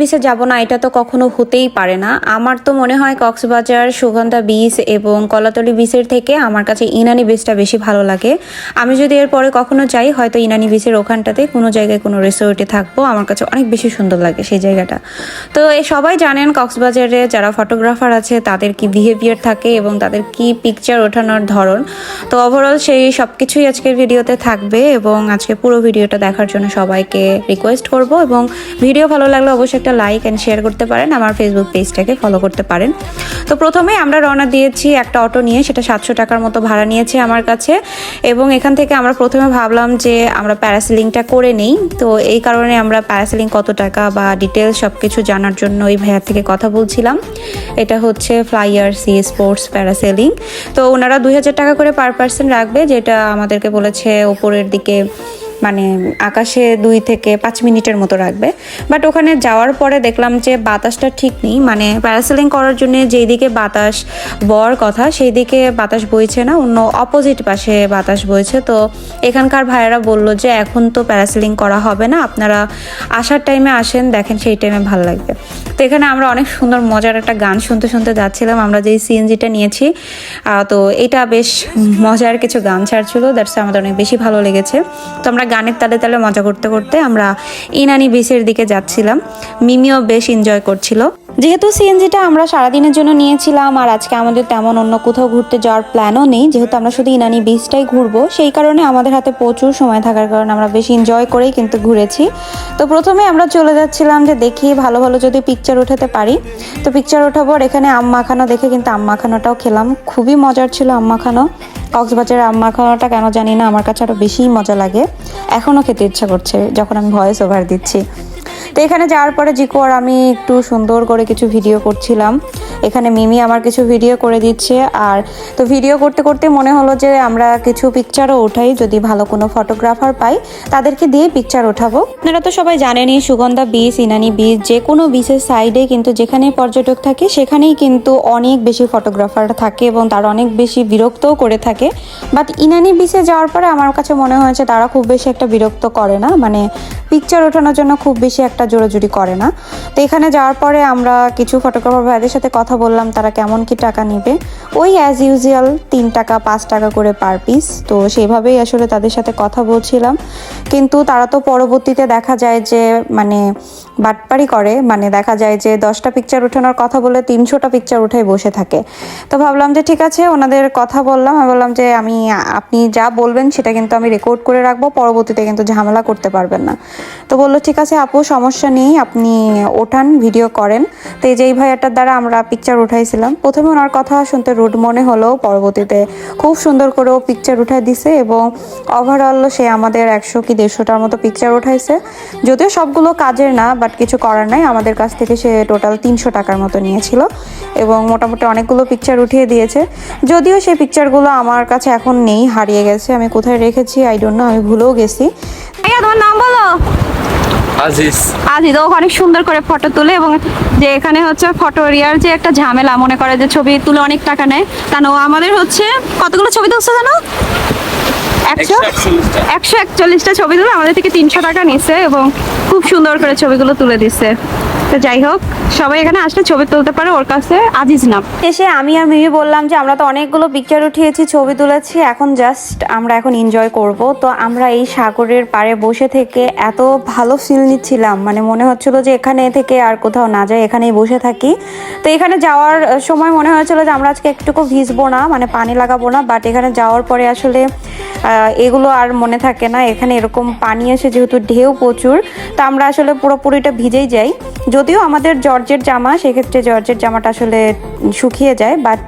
বিচে যাব না, এটা তো কখনো হতেই পারে না। আমার তো মনে হয় কক্সবাজার, সুগন্ধা বিচ এবং কলাতলি বিচের থেকে আমার কাছে ইনানি বিচটা বেশি ভালো লাগে। আমি যদি এরপরে কখনো যাই, হয়তো ইনানি বিচের ওখানটাতে কোনো জায়গায় কোনো রিসোর্টে থাকব। আমার কাছে অনেক বেশি সুন্দর লাগে সেই জায়গাটা। তো এই সবাই জানেন কক্সবাজারে যারা ফটোগ্রাফার আছে, তাদের কি বিহেভিয়ার থাকে এবং তাদের কি পিকচার ওঠানোর ধরন। তো ওভারঅল সেই সব কিছুই আজকের ভিডিওতে থাকবে এবং আজকে পুরো ভিডিওটা দেখার জন্য সবাইকে রিকোয়েস্ট করব এবং ভিডিও ভালো লাগলে অবশ্যই একটা লাইক অ্যান্ড শেয়ার করতে পারেন, আমার ফেসবুক পেজটাকে ফলো করতে পারেন। তো প্রথমে আমরা রওনা দিয়েছি একটা অটো নিয়ে, সেটা সাতশো টাকার মতো ভাড়া নিয়েছে আমার কাছে। এবং এখান থেকে আমরা প্রথমে ভাবলাম যে আমরা প্যারাসিলিংটা করে নেই। তো এই কারণে আমরা প্যারাসিলিং কত টাকা বা ডিটেলস সব কিছু জানার জন্য ওই ভাইয়ার থেকে কথা বলছিলাম। এটা হচ্ছে ফ্লাইয়ার সি স্পোর্টস প্যারাসেলিং তো ওনারা দুই হাজার টাকা করে পার পার্সন রাখবে, যেটা আমাদেরকে বলেছে ওপরের দিকে মানে আকাশে দুই থেকে পাঁচ মিনিটের মতো রাখবে। বাট ওখানে যাওয়ার পরে দেখলাম যে বাতাসটা ঠিক নেই। মানে প্যারাসেলিং করার জন্য যেই দিকে বাতাস বর কথা সেই দিকে বাতাস বইছে না, অন্য অপোজিট পাশে বাতাস বইছে। তো এখানকার ভাইয়েরা বলল যে এখন তো প্যারাসেলিং করা হবে না, আপনারা আসার টাইমে আসেন, দেখেন সেই টাইমে ভালো লাগবে। তো এখানে আমরা অনেক সুন্দর মজার একটা গান শুনতে শুনতে যাচ্ছিলাম, আমরা যেই সিএনজিটা নিয়েছি তো এটা বেশ মজার কিছু গান ছাড়ছিল দ্যাটস আমাদের অনেক বেশি ভালো লেগেছে। তো আমরা গানের তালে তালে মজা করতে করতে আমরা ইনানি বিচের দিকে যাচ্ছিলাম। মিমিও বেশ এনজয় করছিল। যেহেতু সিএনজিটা আমরা সারাদিনের জন্য নিয়েছিলাম, আর আজকে আমাদের তেমন অন্য কোথাও ঘুরতে যাওয়ার প্ল্যানও নেই, যেহেতু আমরা শুধু ইনানি বিচটাই ঘুরবো, সেই কারণে আমাদের হাতে প্রচুর সময় থাকার কারণে আমরা বেশি এনজয় করেই কিন্তু ঘুরেছি। তো প্রথমে আমরা চলে যাচ্ছিলাম যে দেখি ভালো ভালো যদি পিকচার উঠাতে পারি। তো পিকচার ওঠাবো আর এখানে আম মাখানো দেখে কিন্তু আম মাখানোটাও খেলাম, খুবই মজার ছিল আম মাখানো। কক্সবাজারের আম মাখানোটা কেন জানি না, আমার কাছে আরও বেশিই মজা লাগে। এখনও খেতে ইচ্ছা করছে, যখন আমি ভয়েস ওভার দিচ্ছি। তো এখানে যাওয়ার পরে জিকো আর আমি একটু সুন্দর করে কিছু ভিডিও করছিলাম। এখানে মিমি আমার কিছু ভিডিও করে দিচ্ছে। আর তো ভিডিও করতে করতে মনে হলো যে আমরা কিছু পিকচারও উঠাই, যদি ভালো কোনো ফটোগ্রাফার পাই, তাদেরকে দিয়ে পিকচার ওঠাবো আপনারা তো সবাই জানেনই, সুগন্ধা বিচ ইনানি বিচ যে কোনো বিচের সাইডে কিন্তু যেখানে পর্যটক থাকে, সেখানেই কিন্তু অনেক বেশি ফটোগ্রাফার থাকে এবং তারা অনেক বেশি বিরক্তও করে থাকে। বাট ইনানি বিচে যাওয়ার পরে আমার কাছে মনে হয়েছে, তারা খুব বেশি একটা বিরক্ত করে না। মানে পিকচার ওঠানোর জন্য খুব বেশি একটা জোরাজুরি করে না। তো এখানে যাওয়ার পরে আমরা কিছু ফটোগ্রাফার ভাইদের সাথে কথা বললাম, তারা কেমন কি টাকা নেবে? ওই অ্যাজ ইউজুয়াল তিন টাকা, পাঁচ টাকা করে পার পিস তো সেভাবেই আসলে তাদের সাথে কথা বলছিলাম। কিন্তু তারা তো পরবর্তীতে দেখা যায় যে মানে বাটপারি করে মানে দেখা যায় যে দশটা পিকচার ওঠানোর কথা বলে তিনশোটা পিকচার উঠাই বসে থাকে। তো ভাবলাম যে ঠিক আছে, ওনাদের কথা বললাম, আমি বললাম যে আমি, আপনি যা বলবেন সেটা কিন্তু আমি রেকর্ড করে রাখব, পরবর্তীতে কিন্তু ঝামেলা করতে পারবেন না। তো বলল, ঠিক আছে আপু, সমস্যা নেই, আপনি ওঠান ভিডিও করেন। তো এই যে এই ভাইয়াটার দ্বারা আমরা পিকচার উঠাইছিলাম। প্রথমে ওনার কথা শুনতে রুড মনে হলো, পরবর্তীতে খুব সুন্দর করে ও পিকচার উঠাই দিছে এবং ওভারঅল সে আমাদের একশো কি দেড়শোটার মতো পিকচার উঠাইছে। যদিও সবগুলো কাজের না বাট কিছু করার নাই। আমাদের কাছ থেকে সে টোটাল তিনশো টাকার মতো নিয়েছিল এবং মোটামুটি অনেকগুলো পিকচার উঠিয়ে দিয়েছে। যদিও সেই পিকচারগুলো আমার কাছে এখন নেই হারিয়ে গেছে আমি কোথায় রেখেছি আই ডোন্ট নো আমি ভুলেও গেছি। তোমার নাম বলো? আজিজ। আজিজ ও অনেক সুন্দর করে ফটো তুলে এবং যে এখানে হচ্ছে ফটো রিয়ার যে একটা ঝামেলা মনে করে যে ছবি তুলে অনেক টাকা নেয়। কেন আমাদের হচ্ছে কতগুলো ছবি তুলছে জানো? একশো? একশো একচল্লিশটা ছবি তুলে আমাদের থেকে তিনশো টাকা নিছে এবং খুব সুন্দর করে ছবিগুলো তুলে দিচ্ছে যাই হোক, সবাই এখানে আসলে ছবি তুলতে পারে ওর কাছে, আজিজ নাম এসে আমি আর মিমি বললাম যে আমরা তো অনেকগুলো পিকচার উঠিয়েছি, ছবি তুলেছি, এখন জাস্ট আমরা এখন এনজয় করব। তো আমরা এই সাগরের পাড়ে বসে থেকে এত ভালো ফিল নিচ্ছিলাম মানে মনে হচ্ছিল যে এখানে থেকে আর কোথাও না যাই, এখানেই বসে থাকি। তো এখানে যাওয়ার সময় মনে হয়েছিল যে আমরা আজকে একটুকু ভিজবো না মানে পানি লাগাবো না বাট এখানে যাওয়ার পরে আসলে এগুলো আর মনে থাকে না, এখানে এরকম পানি এসে যেহেতু ঢেউ প্রচুর, তো আমরা আসলে পুরোপুরিটা ভিজেই যাই। যদিও আমাদের জর্জের জামা, সেক্ষেত্রে জর্জের জামাটা আসলে শুকিয়ে যায় বাট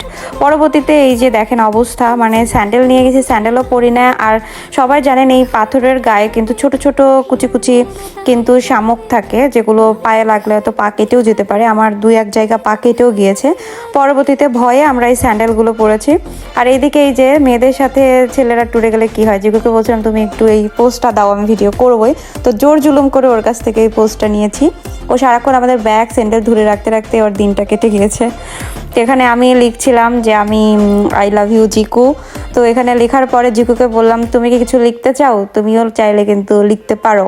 পরবর্তীতে এই যে দেখেন অবস্থা মানে স্যান্ডেল নিয়ে গেছি, স্যান্ডেলও পরি না, আর সবাই জানেন এই পাথরের গায়ে কিন্তু ছোট ছোট কুচি কুচি কিন্তু শামুক থাকে, যেগুলো পায়ে লাগলে হয়তো পা কেটেও যেতে পারে, আমার দুই এক জায়গা পা কেটেও গিয়েছে। পরবর্তীতে ভয়ে আমরা এই স্যান্ডেলগুলো পরেছি। আর এইদিকে এই যে মেয়েদের সাথে ছেলেরা টুরে গেলে কি হয়, যেগুলোকে বলছিলাম তুমি একটু এই পোস্টটা দাও, আমি ভিডিও করবোই। তো জোর জুলুম করে ওর কাছ থেকে এই পোস্টটা নিয়েছি। ও সারাক্ষণ আমাদের ব্যাগ স্যান্ডেল ধরে রাখতে রাখতে ওর দিনটা কেটে গিয়েছে। তো এখানে আমি লিখছিলাম যে আমি আই লাভ ইউ জিকু। তো এখানে লেখার পরে জিকুকে বললাম, তুমি কি কিছু লিখতে চাও? তুমিও চাইলে কিন্তু লিখতে পারো।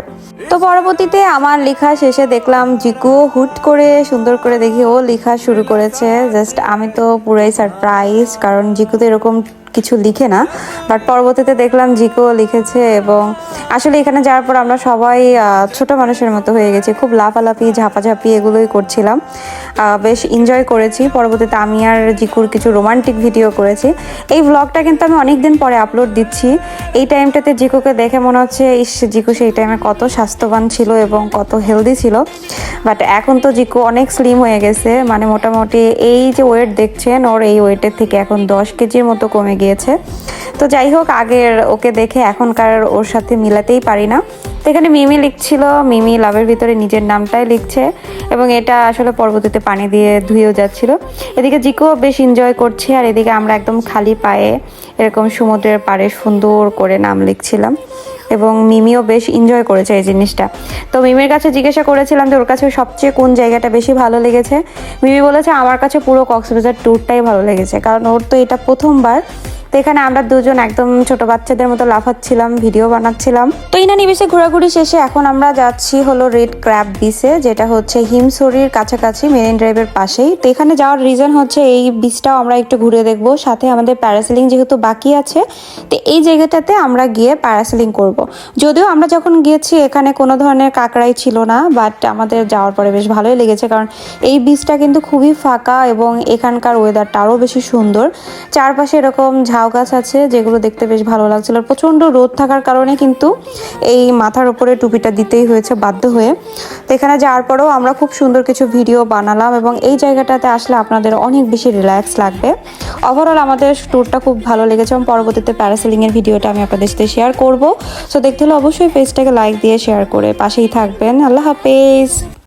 তো পরবর্তীতে আমার লেখা শেষে দেখলাম জিকু হুট করে সুন্দর করে দেখি ও লেখা শুরু করেছে। জাস্ট আমি তো পুরাই সারপ্রাইজ কারণ জিকু তো এরকম কিছু লিখে না বাট পরবর্তীতে দেখলাম জিকো লিখেছে এবং আসলে এখানে যাওয়ার পর আমরা সবাই ছোট মানুষের মতো হয়ে গেছি, খুব লাফালাফি, ঝাপাঝাপি এগুলোই করছিলাম। বেশ এনজয় করেছি, পরবর্তীতে আমি আর জিকুর কিছু রোমান্টিক ভিডিও করেছি। এই ব্লগটা কিন্তু আমি অনেক দিন পরে আপলোড দিচ্ছি। এই টাইমটাতে জিকুকে দেখে মনে হচ্ছে, ইস, জিকু সেই টাইমে কত স্বাস্থ্যবান ছিল এবং কত হেলদি ছিল। বাট এখন তো জিকু অনেক স্লিম হয়ে গেছে মানে মোটামুটি এই যে ওয়েট দেখছেন, ওর এই ওয়েটের থেকে এখন দশ কেজির মতো কমে গিয়েছে। তো যাই হোক, আগের ওকে দেখে এখনকার ওর সাথে মিলাতেই পারি না। তো এখানে মিমি লিখছিল, মিমি লাভের ভিতরে নিজের নামটাই লিখছে এবং এটা আসলে পরবর্তীতে পানি দিয়ে ধুয়েও যাচ্ছিল। এদিকে জিকো বেশ এনজয় করছে আর এদিকে আমরা একদম খালি পায়ে এরকম সমুদ্রের পাড়ে সুন্দর করে নাম লিখছিলাম এবং মিমিও বেশ এনজয় করেছে এই জিনিসটা। তো মিমির কাছে জিজ্ঞাসা করেছিলাম যে, ওর কাছে সবচেয়ে কোন জায়গাটা বেশি ভালো লেগেছে? মিমি বলেছে, আমার কাছে পুরো কক্সবাজার ট্যুরটাই ভালো লেগেছে, কারণ ওর তো এটা প্রথমবার তো এখানে আমরা দুজন একদম ছোট বাচ্চাদের মতো লাফাচ্ছিলাম ভিডিও বানাচ্ছিলাম। তো ইনানি বিচে ঘোরাঘুরি শেষে এখন আমরা যাচ্ছি হলো রেড ক্র্যাব বিচে, যেটা হচ্ছে হিমসরির কাছাকাছি মেরিন ড্রাইভের পাশেই। তো এখানে যাওয়ার রিজন হচ্ছে এই বিচটাও আমরা একটু ঘুরে দেখব, সাথে আমাদের প্যারাসেলিং যেহেতু বাকি আছে, তো এই জায়গাটাতে আমরা গিয়ে প্যারাসেলিং করব। যদিও আমরা যখন গিয়েছি, এখানে কোনো ধরনের কাকড়াই ছিল না বাট আমাদের যাওয়ার পরে বেশ ভালোই লেগেছে, কারণ এই বিচটা কিন্তু খুবই ফাঁকা এবং এখানকার ওয়েদারটা আরও বেশি সুন্দর। চারপাশে এরকম ঝাউ গাছ আছে, যেগুলো দেখতে বেশ ভালো লাগছিল। আর প্রচণ্ড রোদ থাকার কারণে কিন্তু এই মাথার উপরে টুপিটা দিতেই হয়েছে বাধ্য হয়ে। তো এখানে যাওয়ার পরেও আমরা খুব সুন্দর কিছু ভিডিও বানালাম এবং এই জায়গাটাতে আসলে আপনাদের অনেক বেশি রিল্যাক্স লাগবে। ওভারঅল আমাদের ট্যুরটা খুব ভালো লেগেছে এবং পরবর্তীতে প্যারাসেলিংয়ের ভিডিওটা আমি আপনাদের সাথে শেয়ার করব। সো দেখতে হলে অবশ্যই পেজটাকে লাইক দিয়ে শেয়ার করে পাশেই থাকবেন। আল্লাহ হাফেজ!